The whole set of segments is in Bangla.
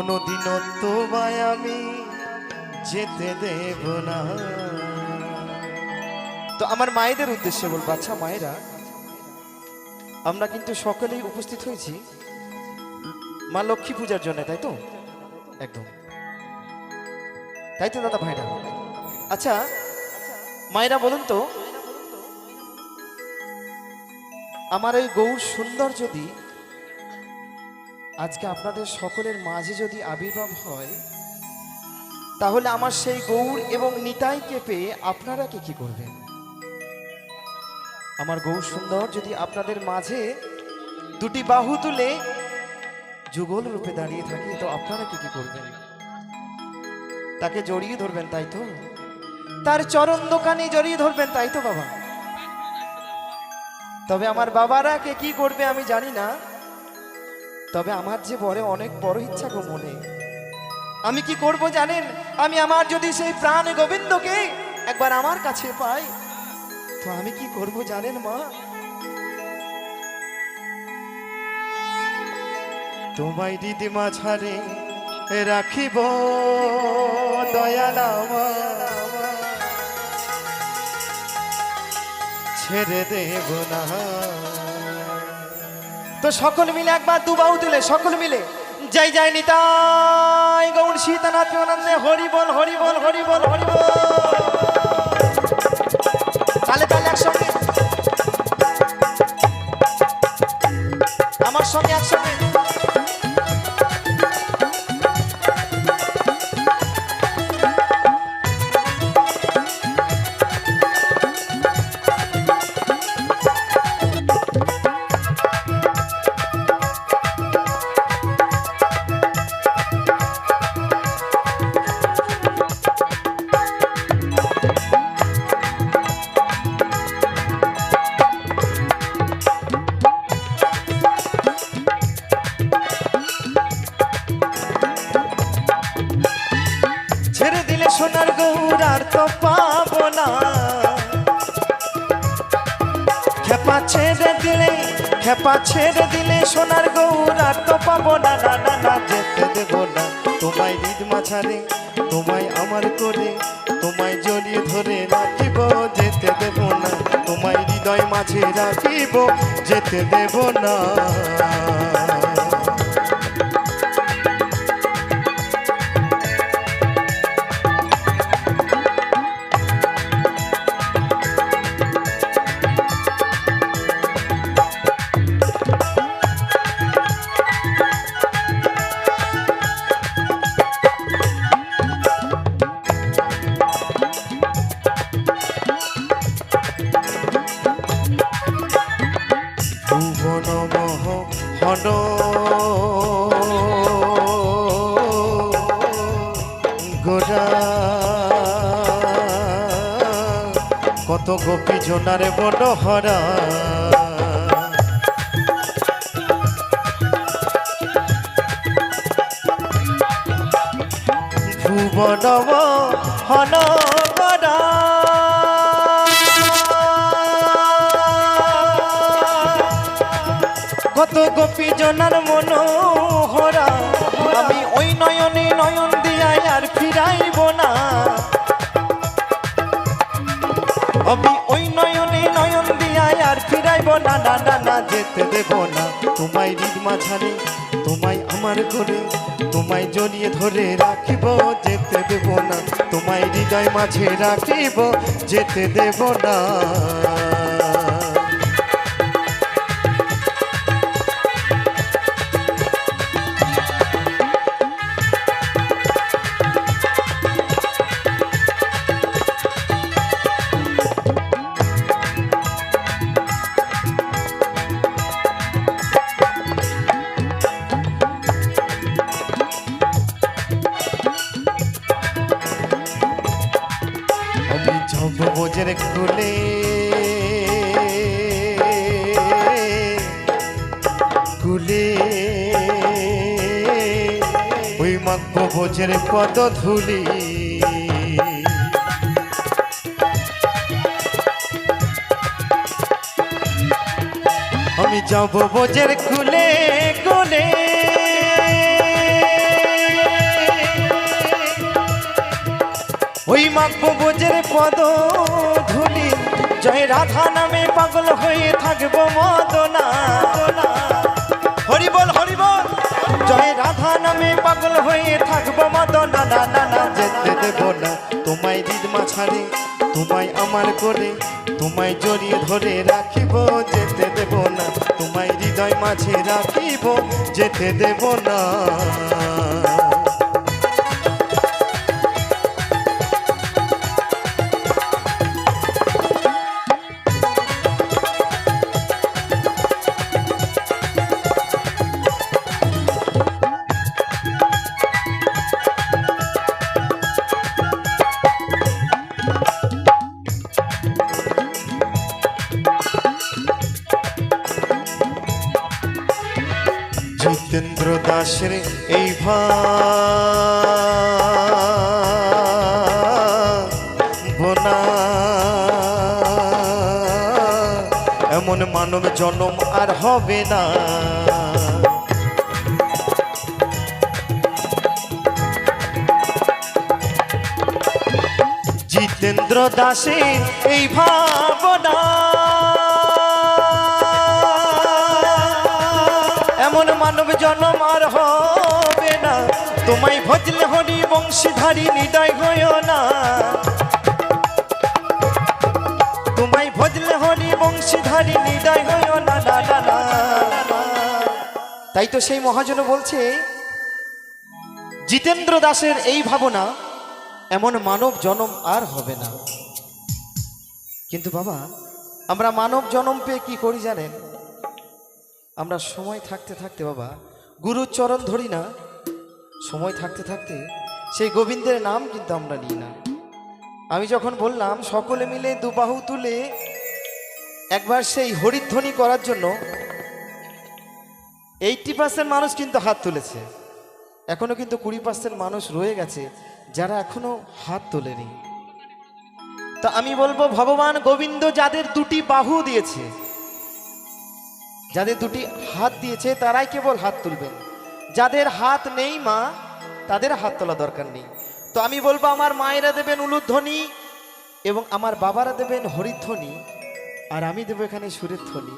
কোনোদিনও তোমায় আমি যেতে দেব না। তো আমার মায়েদের উদ্দেশ্যে বলব আচ্ছা মায়েরা, আমরা কিন্তু সকলেই উপস্থিত হয়েছি মা লক্ষ্মী পূজার জন্য, তাই তো? একদম। তাই তো দাদা ভাইরা? আচ্ছা মায়েরা বলুন তো, আমার এই গৌর সুন্দর যদি আজকে আপনাদের সকলের মাঝে যদি আবির্ভাব হয়, তাহলে আমার সেই গৌর এবং নিতাইকে পেয়ে আপনারা কি কি করবেন? আমার গৌর সুন্দর, যদি আপনাদের মাঝে দুটি বাহু তুলে যুগল রূপে দাঁড়িয়ে থাকে, তো আপনারা কি কি করবেন? তাকে জড়িয়ে ধরবেন, তাই তো? তার চরণ দোকানে জড়িয়ে ধরবেন, তাই তো বাবা? তবে আমার বাবারা কে কি করবে আমি জানি না। তবে আমার যে বড় অনেক বড় ইচ্ছা গো মনে। আমি কি করব জানেন? আমি আমার যদি সেই প্রাণ গোবিন্দকে একবার আমার কাছে পাই, তো আমি কি করব জানেন মা? তোমায় দিদিমা ছাড়ে রাখিব। ছেড়ে দেব না। তো সকল মিলে একবার দুবাউ তুলে সকল মিলে। জয় জয় নিতাই গৌর সীতানাথ আনন্দে হরি বল হরি বল হরি বল হরি বল। তাহলে তাহলে একসঙ্গে। আমার সঙ্গে একসঙ্গে। খেপা ছেড়ে দিলে খেপা ছেড়ে দিলে সোনার গৌর তো পাবো না না না না, যেতে দেব না। তোমায় ঈদ মাছারে তোমায় আমার করে, তোমায় জড়িয়ে ধরে রাখিব, যেতে দেব না। তোমায় হৃদয় মাঝে রাখিব, যেতে দেব না। গোপী জোনারে বন হরা ভুবন হন কত গোপী জনার মনোহরা। আমি ওই নয়নে নয়ন দিয়াই আর ফিরাইব না। আমি ওই নয়নে নয়ন দিয়া আর ফিরাইব না না না না, যেতে দেব না। তোমায় হৃদ মাঝারে, তোমায় আমার করে তোমায় জড়িয়ে ধরে রাখিব, যেতে দেব না। তোমায় হৃদয় মাঝে রাখিব, যেতে দেব না। মাখবো বোঝের কত ধুলি। আমি যাব বোঝের কুলে কুলে। ওই মাখবো বোঝের পদ ধুলি। জয় রাধা নামে পাগল হয়ে থাকব মদনা। জয় আমি পাগল হয়ে থাকব মদনা না না না যেতে দেবো না। তোমায় দিদ মাছারে তোমায় আমার করে তোমায় জড়িয়ে ধরে রাখিব, যেতে দেব না। তোমায় হৃদয় মাঝে রাখিব, যেতে দেব না। জিতেন্দ্র দাসের এই ভাবনা। এমন মানব জনম আর হবে না। জিতেন্দ্র দাসের এই ভাবনা। এমন মানব জন্ম আর হবে না। তোমায় ভজলে হরি বংশীধারী নিদয় হইয় না। তোমায় ভজলে হরি বংশীধারী নিদয় হইয় না না না না। তাই তো সেই মহাজন বলছে, জিতেন্দ্র দাসের এই ভাবনা এমন মানব জনম আর হবে না। কিন্তু বাবা, আমরা মানব জনম পেয়ে কি করি জানেন? আমরা সময় থাকতে থাকতে, বাবা, গুরুর চরণ ধরি না। সময় থাকতে থাকতে সেই গোবিন্দের নাম কিন্তু আমরা নিই না। আমি যখন বললাম, সকলে মিলে দুবাহু তুলে একবার সেই হরিধ্বনি করার জন্য এইটটি পার্সেন্ট মানুষ কিন্তু হাত তুলেছে। এখনও কিন্তু কুড়ি পার্সেন্ট মানুষ রয়ে গেছে, যারা এখনও হাত তোলেনি। তা আমি বলব, ভগবান গোবিন্দ যাদের দুটি বাহু দিয়েছে যাদের দুটি হাত দিয়েছে, তারাই কেবল হাত তুলবেন। যাদের হাত নেই মা, তাদের হাত তোলা দরকার নেই। তো আমি বলব, আমার মায়েরা দেবেন উলুধ্বনি এবং আমার বাবারা দেবেন হরিধ্বনি, আর আমি দেবো এখানে সুরের ধ্বনি।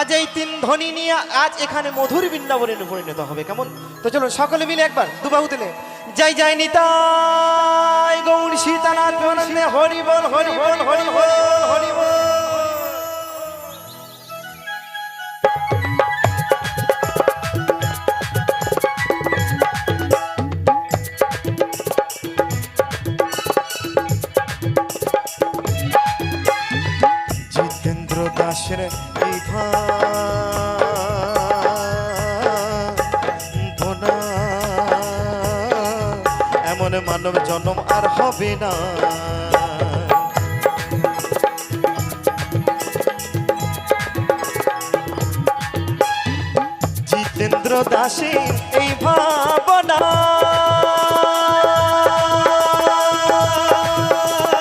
আজ এই তিন ধ্বনি নিয়ে আজ এখানে মধুর বৃন্দাবনে পরিণত হবে। কেমন? তো চলো সকলে মিলে একবার দুবাহু দিলে জয় জয় নিতাই গৌর সীতানাথ হরি বল হরি বল হরি বল হরি বল। মানব জন্ম আর হবে না। জিতেন্দ্র দাসের এই ভাবনা।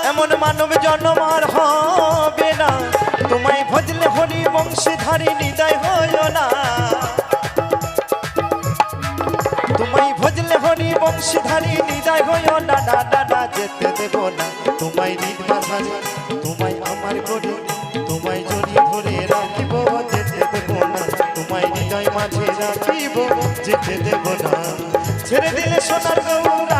এমন মানব জন্ম আর হবে না। তোমায় ভজলে হরি বংশীধারী নিদয় বংশীধারী নিদয় হইও না না না না, যেতে দেব না। তোমায় নিদ মাঝারে তোমায় আমার করে তোমায় জড়িয়ে ধরে রাখিব, যেতে দেব না। তোমায় হৃদয় মাঝে রাখিব, যেতে দেব না। ছেড়ে দিলে সোনার গৌর